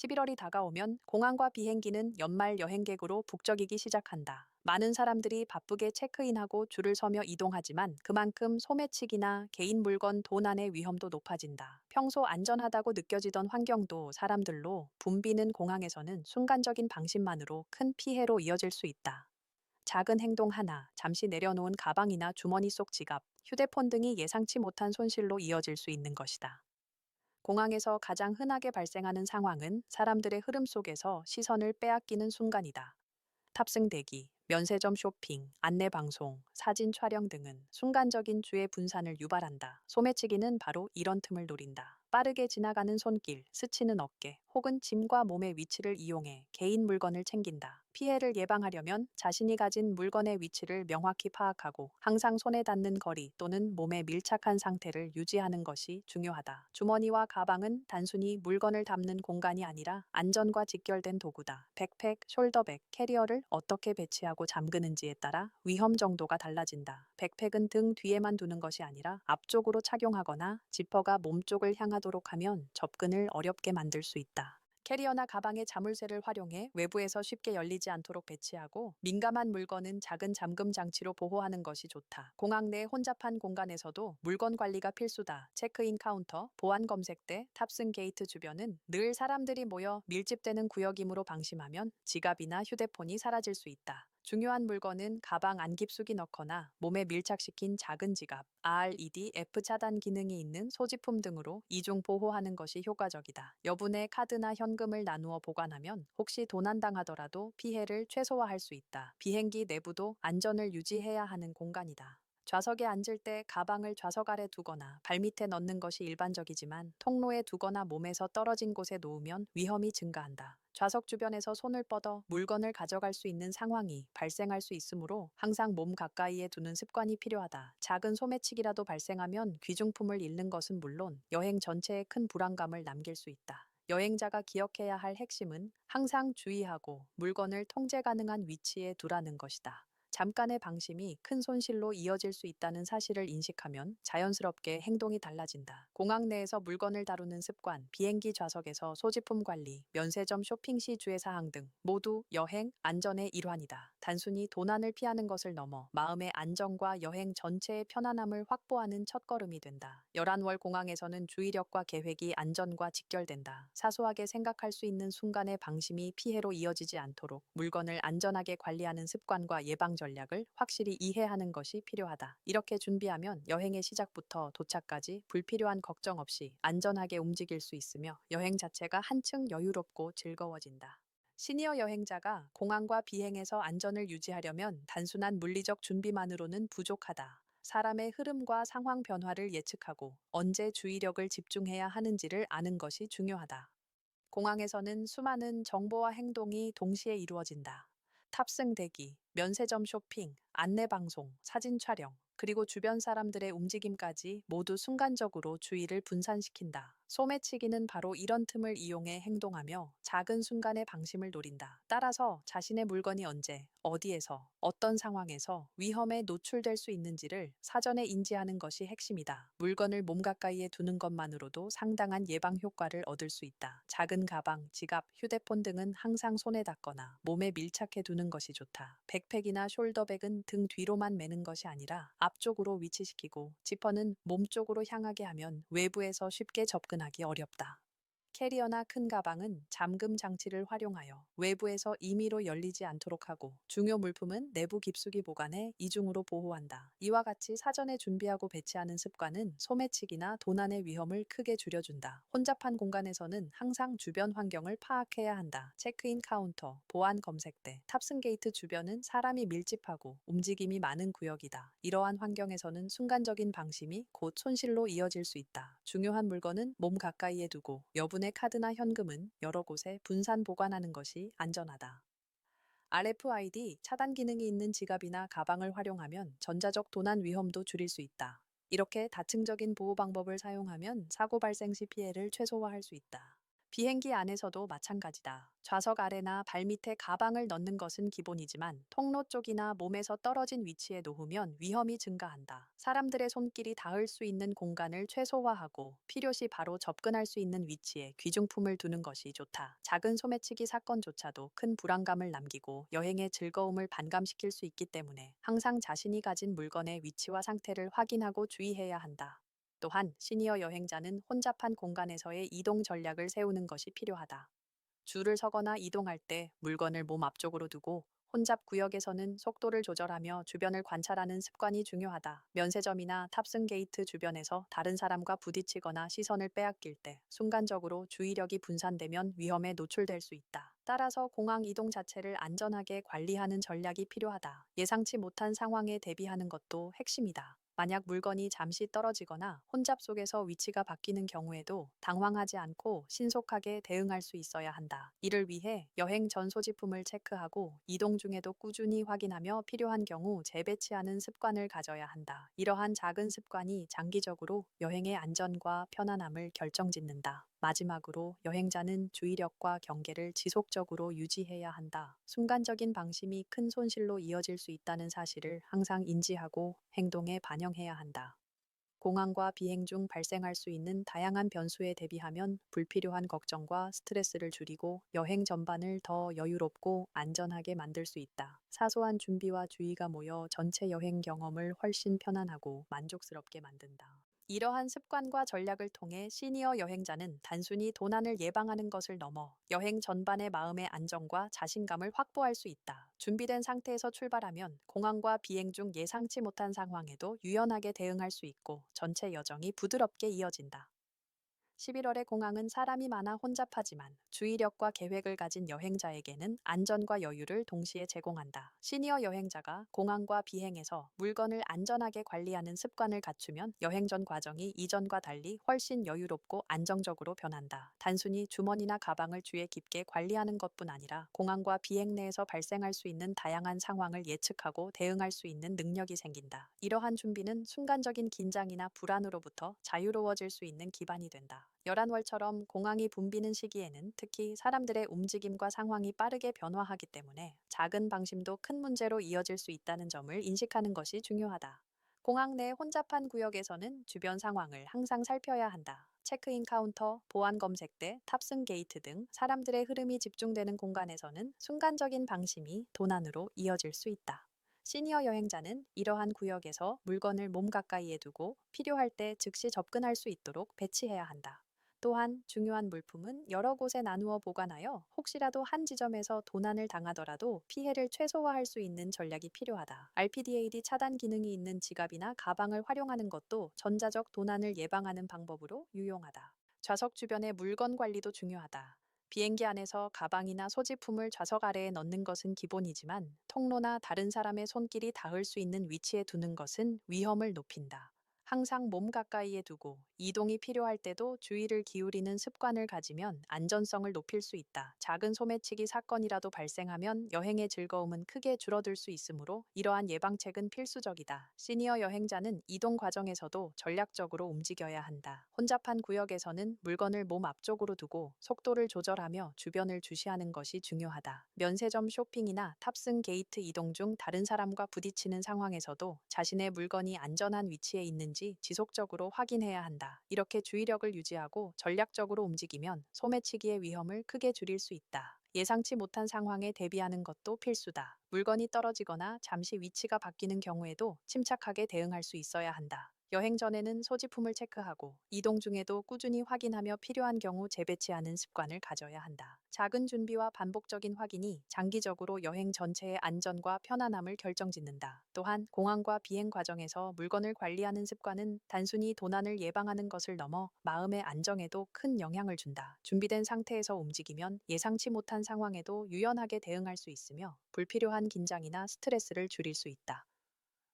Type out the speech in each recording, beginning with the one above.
11월이 다가오면 공항과 비행기는 연말 여행객으로 북적이기 시작한다. 많은 사람들이 바쁘게 체크인하고 줄을 서며 이동하지만 그만큼 소매치기나 개인 물건 도난의 위험도 높아진다. 평소 안전하다고 느껴지던 환경도 사람들로 붐비는 공항에서는 순간적인 방심만으로 큰 피해로 이어질 수 있다. 작은 행동 하나, 잠시 내려놓은 가방이나 주머니 속 지갑, 휴대폰 등이 예상치 못한 손실로 이어질 수 있는 것이다. 공항에서 가장 흔하게 발생하는 상황은 사람들의 흐름 속에서 시선을 빼앗기는 순간이다. 탑승 대기, 면세점 쇼핑, 안내 방송, 사진 촬영 등은 순간적인 주의 분산을 유발한다. 소매치기는 바로 이런 틈을 노린다. 빠르게 지나가는 손길, 스치는 어깨, 혹은 짐과 몸의 위치를 이용해 개인 물건을 챙긴다. 피해를 예방하려면 자신이 가진 물건의 위치를 명확히 파악하고 항상 손에 닿는 거리 또는 몸에 밀착한 상태를 유지하는 것이 중요하다. 주머니와 가방은 단순히 물건을 담는 공간이 아니라 안전과 직결된 도구다. 백팩, 숄더백, 캐리어를 어떻게 배치하고 잠그는지에 따라 위험 정도가 달라진다. 백팩은 등 뒤에만 두는 것이 아니라 앞쪽으로 착용하거나 지퍼가 몸 쪽을 향하도록 하면 접근을 어렵게 만들 수 있다. 캐리어나 가방의 자물쇠를 활용해 외부에서 쉽게 열리지 않도록 배치하고 민감한 물건은 작은 잠금 장치로 보호하는 것이 좋다. 공항 내 혼잡한 공간에서도 물건 관리가 필수다. 체크인 카운터, 보안 검색대, 탑승 게이트 주변은 늘 사람들이 모여 밀집되는 구역이므로 방심하면 지갑이나 휴대폰이 사라질 수 있다. 중요한 물건은 가방 안 깊숙이 넣거나 몸에 밀착시킨 작은 지갑, RED, F 차단 기능이 있는 소지품 등으로 이중 보호하는 것이 효과적이다. 여분의 카드나 현금을 나누어 보관하면 혹시 도난당하더라도 피해를 최소화할 수 있다. 비행기 내부도 안전을 유지해야 하는 공간이다. 좌석에 앉을 때 가방을 좌석 아래 두거나 발밑에 넣는 것이 일반적이지만 통로에 두거나 몸에서 떨어진 곳에 놓으면 위험이 증가한다. 좌석 주변에서 손을 뻗어 물건을 가져갈 수 있는 상황이 발생할 수 있으므로 항상 몸 가까이에 두는 습관이 필요하다. 작은 소매치기라도 발생하면 귀중품을 잃는 것은 물론 여행 전체에 큰 불안감을 남길 수 있다. 여행자가 기억해야 할 핵심은 항상 주의하고 물건을 통제 가능한 위치에 두라는 것이다. 잠깐의 방심이 큰 손실로 이어질 수 있다는 사실을 인식하면 자연스럽게 행동이 달라진다. 공항 내에서 물건을 다루는 습관, 비행기 좌석에서 소지품 관리, 면세점 쇼핑 시 주의 사항 등 모두 여행 안전의 일환이다. 단순히 도난을 피하는 것을 넘어 마음의 안정과 여행 전체의 편안함을 확보하는 첫걸음이 된다. 11월 공항에서는 주의력과 계획이 안전과 직결된다. 사소하게 생각할 수 있는 순간의 방심이 피해로 이어지지 않도록 물건을 안전하게 관리하는 습관과 예방 전략을 확실히 이해하는 것이 필요하다. 이렇게 준비하면 여행의 시작부터 도착까지 불필요한 걱정 없이 안전하게 움직일 수 있으며 여행 자체가 한층 여유롭고 즐거워진다. 시니어 여행자가 공항과 비행에서 안전을 유지하려면 단순한 물리적 준비만으로는 부족하다. 사람의 흐름과 상황 변화를 예측하고 언제 주의력을 집중해야 하는지를 아는 것이 중요하다. 공항에서는 수많은 정보와 행동이 동시에 이루어진다. 탑승 대기, 면세점 쇼핑, 안내 방송, 사진 촬영, 그리고 주변 사람들의 움직임까지 모두 순간적으로 주의를 분산시킨다. 소매치기는 바로 이런 틈을 이용해 행동하며 작은 순간의 방심을 노린다. 따라서 자신의 물건이 언제, 어디에서, 어떤 상황에서 위험에 노출될 수 있는지를 사전에 인지하는 것이 핵심이다. 물건을 몸 가까이에 두는 것만으로도 상당한 예방 효과를 얻을 수 있다. 작은 가방, 지갑, 휴대폰 등은 항상 손에 닿거나 몸에 밀착해 두는 것이 좋다. 백팩이나 숄더백은 등 뒤로만 매는 것이 아니라 앞쪽으로 위치시키고 지퍼는 몸 쪽으로 향하게 하면 외부에서 쉽게 접근하기 어렵다. 캐리어나 큰 가방은 잠금 장치를 활용하여 외부에서 임의로 열리지 않도록 하고 중요 물품은 내부 깊숙이 보관해 이중으로 보호한다. 이와 같이 사전에 준비하고 배치하는 습관은 소매치기나 도난의 위험을 크게 줄여준다. 혼잡한 공간에서는 항상 주변 환경을 파악해야 한다. 체크인 카운터, 보안 검색대, 탑승 게이트 주변은 사람이 밀집하고 움직임이 많은 구역이다. 이러한 환경에서는 순간적인 방심이 곧 손실로 이어질 수 있다. 중요한 물건은 몸 가까이에 두고 여분의 카드나 현금은 여러 곳에 분산 보관하는 것이 안전하다. RFID 차단 기능이 있는 지갑이나 가방을 활용하면 전자적 도난 위험도 줄일 수 있다. 이렇게 다층적인 보호 방법을 사용하면 사고 발생 시 피해를 최소화할 수 있다. 비행기 안에서도 마찬가지다. 좌석 아래나 발밑에 가방을 넣는 것은 기본이지만 통로 쪽이나 몸에서 떨어진 위치에 놓으면 위험이 증가한다. 사람들의 손길이 닿을 수 있는 공간을 최소화하고 필요시 바로 접근할 수 있는 위치에 귀중품을 두는 것이 좋다. 작은 소매치기 사건조차도 큰 불안감을 남기고 여행의 즐거움을 반감시킬 수 있기 때문에 항상 자신이 가진 물건의 위치와 상태를 확인하고 주의해야 한다. 또한 시니어 여행자는 혼잡한 공간에서의 이동 전략을 세우는 것이 필요하다. 줄을 서거나 이동할 때 물건을 몸 앞쪽으로 두고 혼잡 구역에서는 속도를 조절하며 주변을 관찰하는 습관이 중요하다. 면세점이나 탑승 게이트 주변에서 다른 사람과 부딪히거나 시선을 빼앗길 때 순간적으로 주의력이 분산되면 위험에 노출될 수 있다. 따라서 공항 이동 자체를 안전하게 관리하는 전략이 필요하다. 예상치 못한 상황에 대비하는 것도 핵심이다. 만약 물건이 잠시 떨어지거나 혼잡 속에서 위치가 바뀌는 경우에도 당황하지 않고 신속하게 대응할 수 있어야 한다. 이를 위해 여행 전 소지품을 체크하고 이동 중에도 꾸준히 확인하며 필요한 경우 재배치하는 습관을 가져야 한다. 이러한 작은 습관이 장기적으로 여행의 안전과 편안함을 결정짓는다. 마지막으로 여행자는 주의력과 경계를 지속적으로 유지해야 한다. 순간적인 방심이 큰 손실로 이어질 수 있다는 사실을 항상 인지하고 행동에 반영해야 한다. 공항과 비행 중 발생할 수 있는 다양한 변수에 대비하면 불필요한 걱정과 스트레스를 줄이고 여행 전반을 더 여유롭고 안전하게 만들 수 있다. 사소한 준비와 주의가 모여 전체 여행 경험을 훨씬 편안하고 만족스럽게 만든다. 이러한 습관과 전략을 통해 시니어 여행자는 단순히 도난을 예방하는 것을 넘어 여행 전반의 마음의 안정과 자신감을 확보할 수 있다. 준비된 상태에서 출발하면 공항과 비행 중 예상치 못한 상황에도 유연하게 대응할 수 있고 전체 여정이 부드럽게 이어진다. 11월의 공항은 사람이 많아 혼잡하지만 주의력과 계획을 가진 여행자에게는 안전과 여유를 동시에 제공한다. 시니어 여행자가 공항과 비행에서 물건을 안전하게 관리하는 습관을 갖추면 여행 전 과정이 이전과 달리 훨씬 여유롭고 안정적으로 변한다. 단순히 주머니나 가방을 주의 깊게 관리하는 것뿐 아니라 공항과 비행 내에서 발생할 수 있는 다양한 상황을 예측하고 대응할 수 있는 능력이 생긴다. 이러한 준비는 순간적인 긴장이나 불안으로부터 자유로워질 수 있는 기반이 된다. 열한월처럼 공항이 붐비는 시기에는 특히 사람들의 움직임과 상황이 빠르게 변화하기 때문에 작은 방심도 큰 문제로 이어질 수 있다는 점을 인식하는 것이 중요하다. 공항 내 혼잡한 구역에서는 주변 상황을 항상 살펴야 한다. 체크인 카운터, 보안 검색대, 탑승 게이트 등 사람들의 흐름이 집중되는 공간에서는 순간적인 방심이 도난으로 이어질 수 있다. 시니어 여행자는 이러한 구역에서 물건을 몸 가까이에 두고 필요할 때 즉시 접근할 수 있도록 배치해야 한다. 또한 중요한 물품은 여러 곳에 나누어 보관하여 혹시라도 한 지점에서 도난을 당하더라도 피해를 최소화할 수 있는 전략이 필요하다. RPDAD 차단 기능이 있는 지갑이나 가방을 활용하는 것도 전자적 도난을 예방하는 방법으로 유용하다. 좌석 주변의 물건 관리도 중요하다. 비행기 안에서 가방이나 소지품을 좌석 아래에 넣는 것은 기본이지만 통로나 다른 사람의 손길이 닿을 수 있는 위치에 두는 것은 위험을 높인다. 항상 몸 가까이에 두고 이동이 필요할 때도 주의를 기울이는 습관을 가지면 안전성을 높일 수 있다. 작은 소매치기 사건이라도 발생하면 여행의 즐거움은 크게 줄어들 수 있으므로 이러한 예방책은 필수적이다. 시니어 여행자는 이동 과정에서도 전략적으로 움직여야 한다. 혼잡한 구역에서는 물건을 몸 앞쪽으로 두고 속도를 조절하며 주변을 주시하는 것이 중요하다. 면세점 쇼핑이나 탑승 게이트 이동 중 다른 사람과 부딪히는 상황에서도 자신의 물건이 안전한 위치에 있는지 있는지 지속적으로 확인해야 한다. 이렇게 주의력을 유지하고 전략적으로 움직이면 소매치기의 위험을 크게 줄일 수 있다. 예상치 못한 상황에 대비하는 것도 필수다. 물건이 떨어지거나 잠시 위치가 바뀌는 경우에도 침착하게 대응할 수 있어야 한다. 여행 전에는 소지품을 체크하고 이동 중에도 꾸준히 확인하며 필요한 경우 재배치하는 습관을 가져야 한다. 작은 준비와 반복적인 확인이 장기적으로 여행 전체의 안전과 편안함을 결정짓는다. 또한 공항과 비행 과정에서 물건을 관리하는 습관은 단순히 도난을 예방하는 것을 넘어 마음의 안정에도 큰 영향을 준다. 준비된 상태에서 움직이면 예상치 못한 상황에도 유연하게 대응할 수 있으며 불필요한 긴장이나 스트레스를 줄일 수 있다.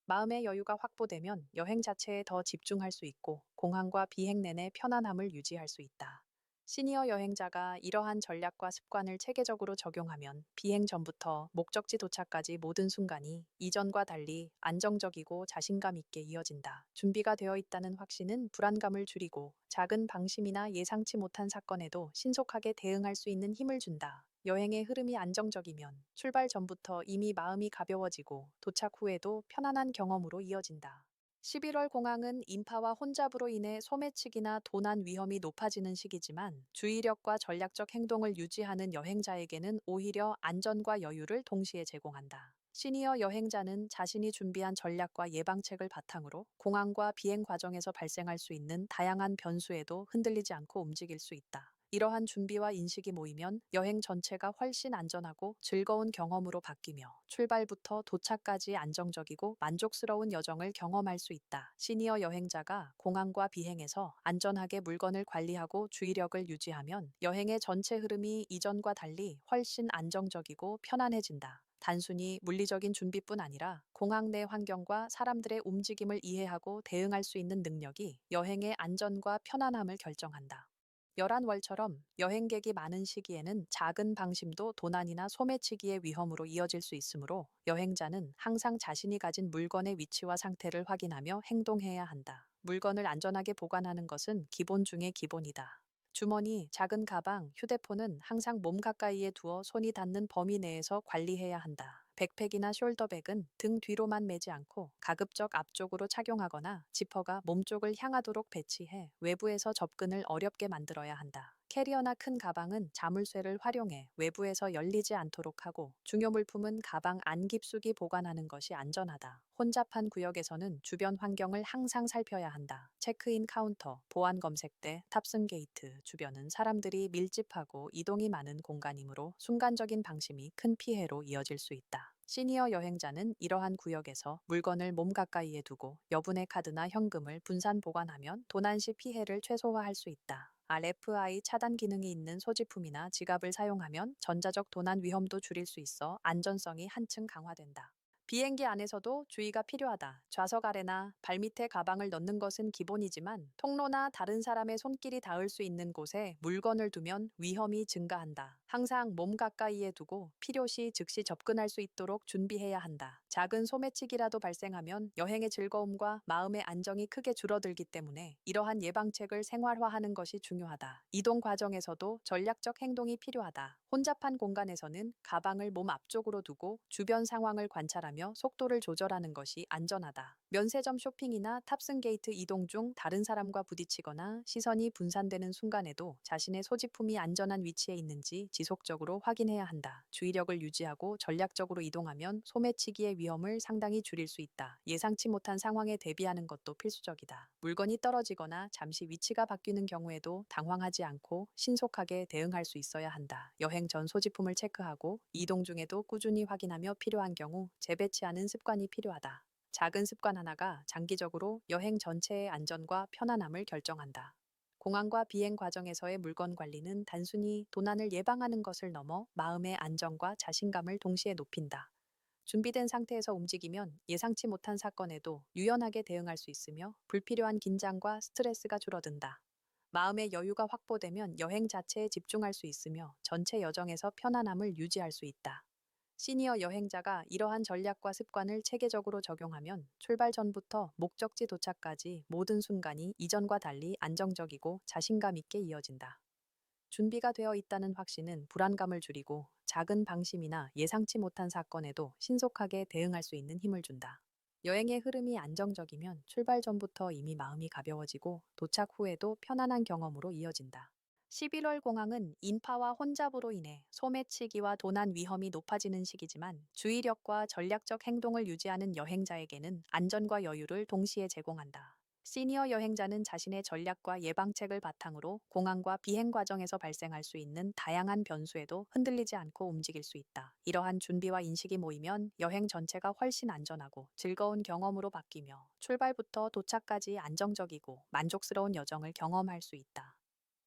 마음의 여유가 확보되면 여행 자체에 더 집중할 수 있고 공항과 비행 내내 편안함을 유지할 수 있다. 시니어 여행자가 이러한 전략과 습관을 체계적으로 적용하면 비행 전부터 목적지 도착까지 모든 순간이 이전과 달리 안정적이고 자신감 있게 이어진다. 준비가 되어 있다는 확신은 불안감을 줄이고 작은 방심이나 예상치 못한 사건에도 신속하게 대응할 수 있는 힘을 준다. 여행의 흐름이 안정적이면 출발 전부터 이미 마음이 가벼워지고 도착 후에도 편안한 경험으로 이어진다. 11월 공항은 인파와 혼잡으로 인해 소매치기나 도난 위험이 높아지는 시기지만 주의력과 전략적 행동을 유지하는 여행자에게는 오히려 안전과 여유를 동시에 제공한다. 시니어 여행자는 자신이 준비한 전략과 예방책을 바탕으로 공항과 비행 과정에서 발생할 수 있는 다양한 변수에도 흔들리지 않고 움직일 수 있다. 이러한 준비와 인식이 모이면 여행 전체가 훨씬 안전하고 즐거운 경험으로 바뀌며 출발부터 도착까지 안정적이고 만족스러운 여정을 경험할 수 있다. 시니어 여행자가 공항과 비행에서 안전하게 물건을 관리하고 주의력을 유지하면 여행의 전체 흐름이 이전과 달리 훨씬 안정적이고 편안해진다. 단순히 물리적인 준비뿐 아니라 공항 내 환경과 사람들의 움직임을 이해하고 대응할 수 있는 능력이 여행의 안전과 편안함을 결정한다. 열한월처럼 여행객이 많은 시기에는 작은 방심도 도난이나 소매치기의 위험으로 이어질 수 있으므로 여행자는 항상 자신이 가진 물건의 위치와 상태를 확인하며 행동해야 한다. 물건을 안전하게 보관하는 것은 기본 중의 기본이다. 주머니, 작은 가방, 휴대폰은 항상 몸 가까이에 두어 손이 닿는 범위 내에서 관리해야 한다. 백팩이나 숄더백은 등 뒤로만 매지 않고 가급적 앞쪽으로 착용하거나 지퍼가 몸쪽을 향하도록 배치해 외부에서 접근을 어렵게 만들어야 한다. 캐리어나 큰 가방은 자물쇠를 활용해 외부에서 열리지 않도록 하고 중요 물품은 가방 안 깊숙이 보관하는 것이 안전하다. 혼잡한 구역에서는 주변 환경을 항상 살펴야 한다. 체크인 카운터, 보안 검색대, 탑승 게이트 주변은 사람들이 밀집하고 이동이 많은 공간이므로 순간적인 방심이 큰 피해로 이어질 수 있다. 시니어 여행자는 이러한 구역에서 물건을 몸 가까이에 두고 여분의 카드나 현금을 분산 보관하면 도난 시 피해를 최소화할 수 있다. RFI 차단 기능이 있는 소지품이나 지갑을 사용하면 전자적 도난 위험도 줄일 수 있어 안전성이 한층 강화된다. 비행기 안에서도 주의가 필요하다. 좌석 아래나 발밑에 가방을 넣는 것은 기본이지만 통로나 다른 사람의 손길이 닿을 수 있는 곳에 물건을 두면 위험이 증가한다. 항상 몸 가까이에 두고 필요시 즉시 접근할 수 있도록 준비해야 한다. 작은 소매치기라도 발생하면 여행의 즐거움과 마음의 안정이 크게 줄어들기 때문에 이러한 예방책을 생활화하는 것이 중요하다. 이동 과정에서도 전략적 행동이 필요하다. 혼잡한 공간에서는 가방을 몸 앞쪽으로 두고 주변 상황을 관찰하며 속도를 조절하는 것이 안전하다. 면세점 쇼핑이나 탑승 게이트 이동 중 다른 사람과 부딪히거나 시선이 분산되는 순간에도 자신의 소지품이 안전한 위치에 있는지 지속적으로 확인해야 한다. 주의력을 유지하고 전략적으로 이동하면 소매치기의 위험을 상당히 줄일 수 있다. 예상치 못한 상황에 대비하는 것도 필수적이다. 물건이 떨어지거나 잠시 위치가 바뀌는 경우에도 당황하지 않고 신속하게 대응할 수 있어야 한다. 여행 전 소지품을 체크하고 이동 중에도 꾸준히 확인하며 필요한 경우 재배 치하는 습관이 필요하다. 작은 습관 하나가 장기적으로 여행 전체의 안전과 편안함을 결정한다. 공항과 비행 과정에서의 물건 관리는 단순히 도난을 예방하는 것을 넘어 마음의 안정과 자신감을 동시에 높인다. 준비된 상태에서 움직이면 예상치 못한 사건에도 유연하게 대응할 수 있으며 불필요한 긴장과 스트레스가 줄어든다. 마음의 여유가 확보되면 여행 자체에 집중할 수 있으며 전체 여정에서 편안함을 유지할 수 있다. 시니어 여행자가 이러한 전략과 습관을 체계적으로 적용하면 출발 전부터 목적지 도착까지 모든 순간이 이전과 달리 안정적이고 자신감 있게 이어진다. 준비가 되어 있다는 확신은 불안감을 줄이고 작은 방심이나 예상치 못한 사건에도 신속하게 대응할 수 있는 힘을 준다. 여행의 흐름이 안정적이면 출발 전부터 이미 마음이 가벼워지고 도착 후에도 편안한 경험으로 이어진다. 11월 공항은 인파와 혼잡으로 인해 소매치기와 도난 위험이 높아지는 시기지만 주의력과 전략적 행동을 유지하는 여행자에게는 안전과 여유를 동시에 제공한다. 시니어 여행자는 자신의 전략과 예방책을 바탕으로 공항과 비행 과정에서 발생할 수 있는 다양한 변수에도 흔들리지 않고 움직일 수 있다. 이러한 준비와 인식이 모이면 여행 전체가 훨씬 안전하고 즐거운 경험으로 바뀌며 출발부터 도착까지 안정적이고 만족스러운 여정을 경험할 수 있다.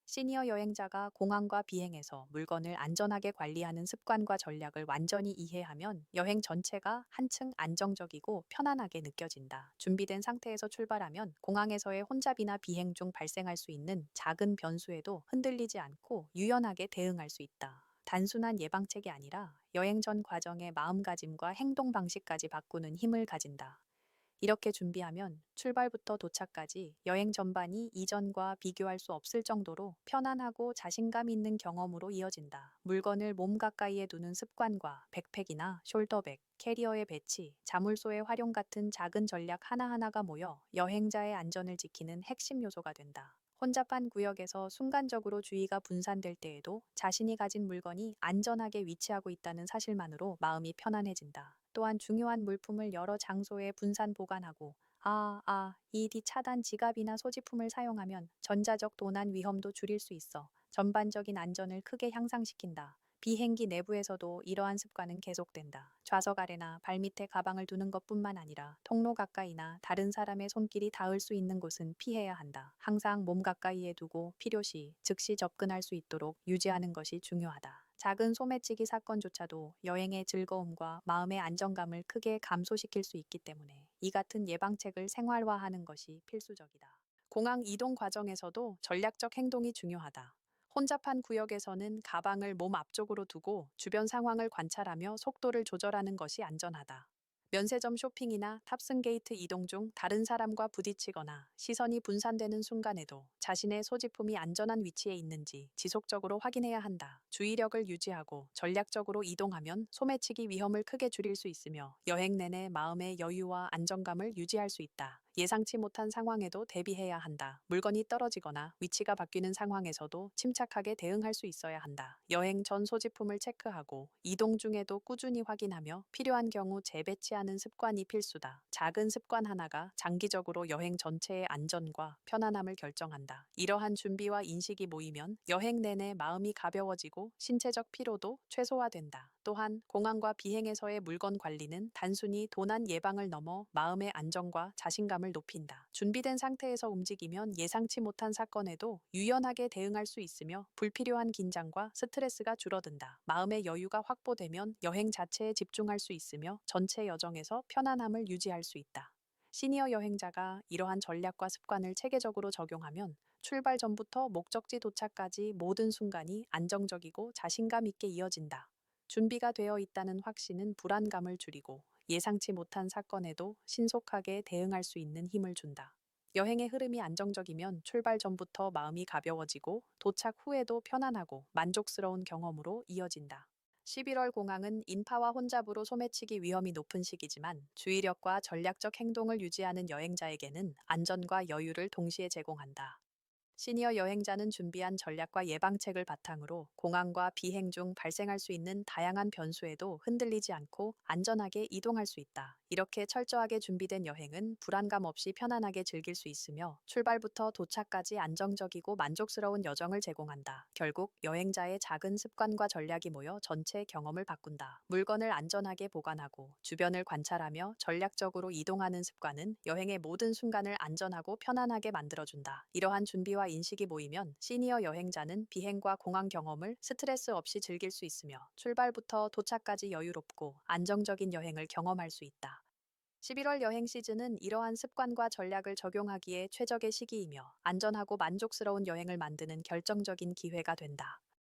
시니어 여행자가 공항과 비행에서 물건을 안전하게 관리하는 습관과 전략을 완전히 이해하면 여행 전체가 한층 안정적이고 편안하게 느껴진다. 준비된 상태에서 출발하면 공항에서의 혼잡이나 비행 중 발생할 수 있는 작은 변수에도 흔들리지 않고 유연하게 대응할 수 있다. 단순한 예방책이 아니라 여행 전 과정의 마음가짐과 행동 방식까지 바꾸는 힘을 가진다. 이렇게 준비하면 출발부터 도착까지 여행 전반이 이전과 비교할 수 없을 정도로 편안하고 자신감 있는 경험으로 이어진다. 물건을 몸 가까이에 두는 습관과 백팩이나 숄더백, 캐리어의 배치, 자물쇠의 활용 같은 작은 전략 하나하나가 모여 여행자의 안전을 지키는 핵심 요소가 된다. 혼잡한 구역에서 순간적으로 주의가 분산될 때에도 자신이 가진 물건이 안전하게 위치하고 있다는 사실만으로 마음이 편안해진다. 또한 중요한 물품을 여러 장소에 분산 보관하고 아, 아, ED 차단 지갑이나 소지품을 사용하면 전자적 도난 위험도 줄일 수 있어 전반적인 안전을 크게 향상시킨다. 비행기 내부에서도 이러한 습관은 계속된다. 좌석 아래나 발밑에 가방을 두는 것뿐만 아니라 통로 가까이나 다른 사람의 손길이 닿을 수 있는 곳은 피해야 한다. 항상 몸 가까이에 두고 필요시 즉시 접근할 수 있도록 유지하는 것이 중요하다. 작은 소매치기 사건조차도 여행의 즐거움과 마음의 안정감을 크게 감소시킬 수 있기 때문에 이 같은 예방책을 생활화하는 것이 필수적이다. 공항 이동 과정에서도 전략적 행동이 중요하다. 혼잡한 구역에서는 가방을 몸 앞쪽으로 두고 주변 상황을 관찰하며 속도를 조절하는 것이 안전하다. 면세점 쇼핑이나 탑승 게이트 이동 중 다른 사람과 부딪히거나 시선이 분산되는 순간에도 자신의 소지품이 안전한 위치에 있는지 지속적으로 확인해야 한다. 주의력을 유지하고 전략적으로 이동하면 소매치기 위험을 크게 줄일 수 있으며 여행 내내 마음의 여유와 안정감을 유지할 수 있다. 예상치 못한 상황에도 대비해야 한다. 물건이 떨어지거나 위치가 바뀌는 상황에서도 침착하게 대응할 수 있어야 한다. 여행 전 소지품을 체크하고 이동 중에도 꾸준히 확인하며 필요한 경우 재배치하는 습관이 필수다. 작은 습관 하나가 장기적으로 여행 전체의 안전과 편안함을 결정한 다. 이러한 준비와 인식이 모이면 여행 내내 마음이 가벼워지고 신체적 피로도 최소화된다. 또한 공항과 비행에서의 물건 관리는 단순히 도난 예방을 넘어 마음의 안정과 자신감을 높인다. 준비된 상태에서 움직이면 예상치 못한 사건에도 유연하게 대응할 수 있으며 불필요한 긴장과 스트레스가 줄어든다. 마음의 여유가 확보되면 여행 자체에 집중할 수 있으며 전체 여정에서 편안함을 유지할 수 있다. 시니어 여행자가 이러한 전략과 습관을 체계적으로 적용하면 출발 전부터 목적지 도착까지 모든 순간이 안정적이고 자신감 있게 이어진다. 준비가 되어 있다는 확신은 불안감을 줄이고 예상치 못한 사건에도 신속하게 대응할 수 있는 힘을 준다. 여행의 흐름이 안정적이면 출발 전부터 마음이 가벼워지고 도착 후에도 편안하고 만족스러운 경험으로 이어진다. 11월 공항은 인파와 혼잡으로 소매치기 위험이 높은 시기지만 주의력과 전략적 행동을 유지하는 여행자에게는 안전과 여유를 동시에 제공한다. 시니어 여행자는 준비한 전략과 예방책을 바탕으로 공항과 비행 중 발생할 수 있는 다양한 변수에도 흔들리지 않고 안전하게 이동할 수 있다. 이렇게 철저하게 준비된 여행은 불안감 없이 편안하게 즐길 수 있으며 출발부터 도착까지 안정적이고 만족스러운 여정을 제공한다. 결국 여행자의 작은 습관과 전략이 모여 전체 경험을 바꾼다. 물건을 안전하게 보관하고 주변을 관찰하며 전략적으로 이동하는 습관은 여행의 모든 순간을 안전하고 편안하게 만들어준다. 이러한 준비와 인식이 모이면 시니어 여행자는 비행과 공항 경험을 스트레스 없이 즐길 수 있으며 출발부터 도착까지 여유롭고 안정적인 여행을 경험할 수 있다. 11월 여행 시즌은 이러한 습관과 전략을 적용하기에 최적의 시기이며 안전하고 만족스러운 여행을 만드는 결정적인 기회가 된다.